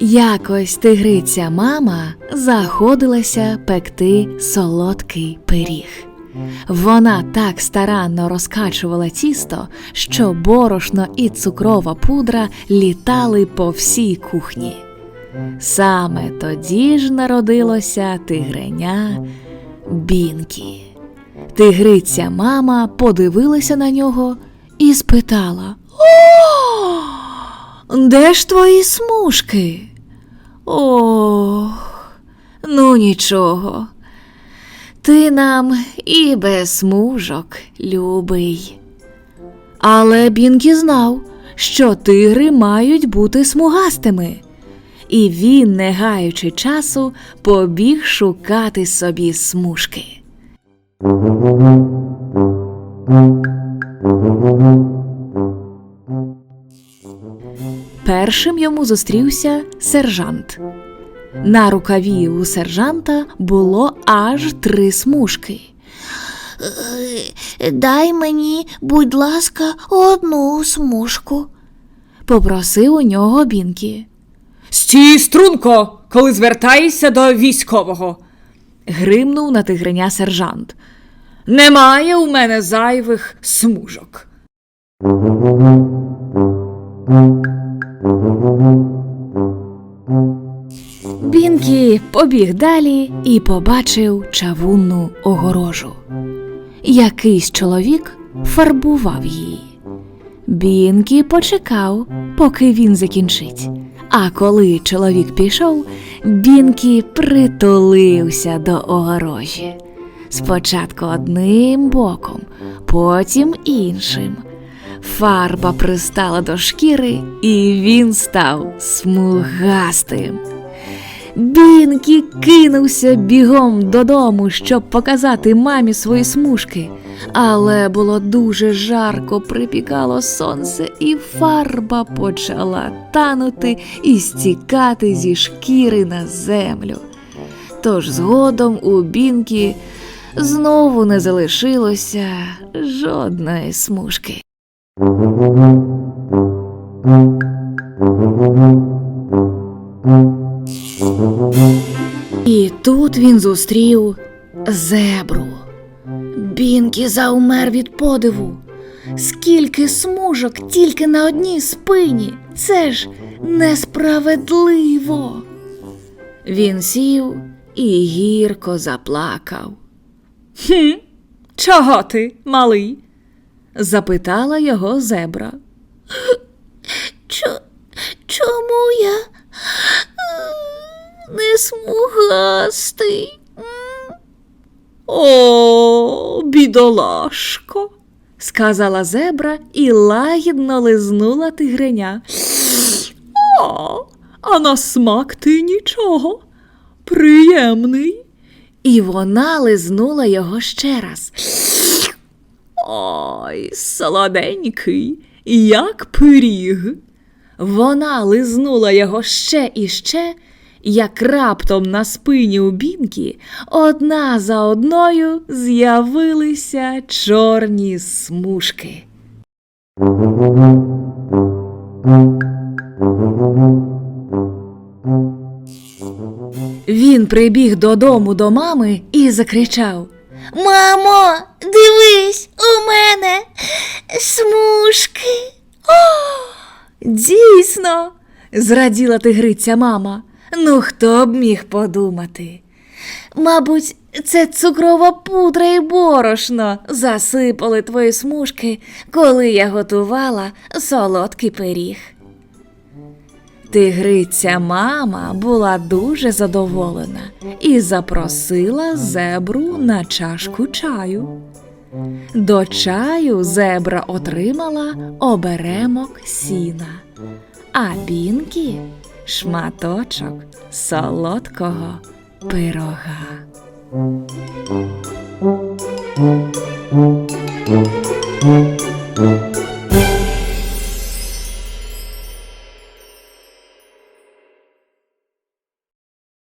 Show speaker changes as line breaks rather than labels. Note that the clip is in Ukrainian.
Якось тигриця мама заходилася пекти солодкий пиріг. Вона так старанно розкачувала тісто, що борошно і цукрова пудра літали по всій кухні. Саме тоді ж народилося тигреня Бінкі. Тигриця мама подивилася на нього і спитала: О, де ж твої смужки? Ох, ну нічого. Ти нам і без смужок, любий. Але Бінкі знав, що тигри мають бути смугастими. І він, не гаючи часу, побіг шукати собі смужки. Першим йому зустрівся сержант. На рукаві у сержанта було аж три смужки.
Е, Дай мені, будь ласка, одну смужку.
Попросив у нього Бінкі.
Стій, струнко, коли звертаєшся до військового.
Гримнув на тигреня сержант.
Немає у мене зайвих смужок.
Бінкі побіг далі і побачив чавунну огорожу. Якийсь чоловік фарбував її. Бінкі почекав, поки він закінчить. А коли чоловік пішов, Бінкі притулився до огорожі. Спочатку одним боком, потім іншим. Фарба пристала до шкіри, і він став смугастим. Бінкі кинувся бігом додому, щоб показати мамі свої смужки. Але було дуже жарко, припікало сонце, і фарба почала танути і стікати зі шкіри на землю. Тож згодом у Бінкі знову не залишилося жодної смужки. І тут він зустрів зебру. Бінкі заумер від подиву. Скільки смужок тільки на одній спині. Це ж несправедливо. Він сів і гірко заплакав.
Хм, чого ти, малий?
Запитала його зебра.
Чо, чому я не смугастий?
О, бідолашко.
сказала зебра і лагідно лизнула тигреня.
О, а на смак ти нічого. Приємний.
І вона лизнула його ще раз.
Ой, солоденький, як пиріг.
Вона лизнула його ще і ще, як раптом на спині у бінкі одна за одною з'явилися чорні смужки. Він прибіг додому до мами і закричав.
Мамо, дивись, у мене смужки.
О, Дійсно, зраділа тигриця мама. Ну хто б міг подумати? Мабуть, це цукрова пудра і борошно засипали твої смужки, коли я готувала солодкий пиріг. Тигриця мама була дуже задоволена і запросила зебру на чашку чаю. До чаю зебра отримала оберемок сіна, а бінкі шматочок солодкого пирога.